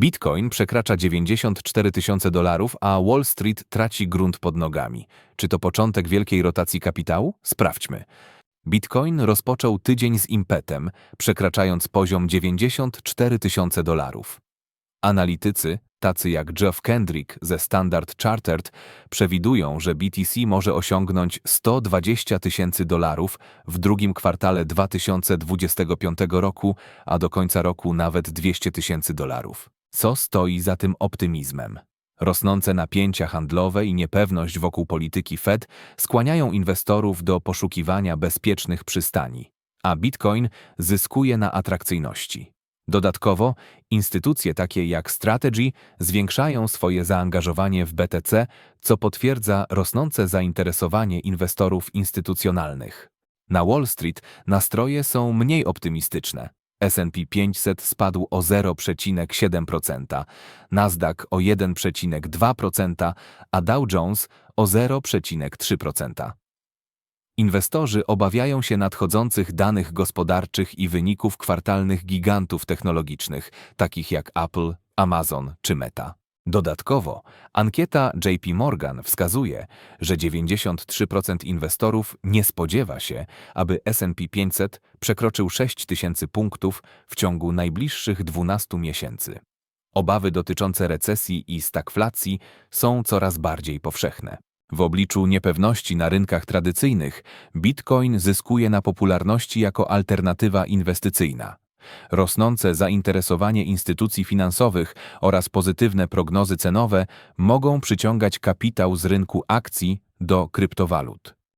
Bitcoin przekracza 94 tysiące dolarów, a Wall Street traci grunt pod nogami. Czy to początek wielkiej rotacji kapitału? Sprawdźmy. Bitcoin rozpoczął tydzień z impetem, przekraczając poziom 94 tysiące dolarów. Analitycy, tacy jak Jeff Kendrick ze Standard Chartered, przewidują, że BTC może osiągnąć 120 tysięcy dolarów w drugim kwartale 2025 roku, a do końca roku nawet 200 tysięcy dolarów. Co stoi za tym optymizmem? Rosnące napięcia handlowe i niepewność wokół polityki Fed skłaniają inwestorów do poszukiwania bezpiecznych przystani, a Bitcoin zyskuje na atrakcyjności. Dodatkowo, instytucje takie jak Strategy zwiększają swoje zaangażowanie w BTC, co potwierdza rosnące zainteresowanie inwestorów instytucjonalnych. Na Wall Street nastroje są mniej optymistyczne. S&P 500 spadł o 0,7%, Nasdaq o 1,2%, a Dow Jones o 0,3%. Inwestorzy obawiają się nadchodzących danych gospodarczych i wyników kwartalnych gigantów technologicznych, takich jak Apple, Amazon czy Meta. Dodatkowo, ankieta JP Morgan wskazuje, że 93% inwestorów nie spodziewa się, aby S&P 500 przekroczył 6 tysięcy punktów w ciągu najbliższych 12 miesięcy. Obawy dotyczące recesji i stagflacji są coraz bardziej powszechne. W obliczu niepewności na rynkach tradycyjnych, Bitcoin zyskuje na popularności jako alternatywa inwestycyjna. Rosnące zainteresowanie instytucji finansowych oraz pozytywne prognozy cenowe mogą przyciągać kapitał z rynku akcji do kryptowalut.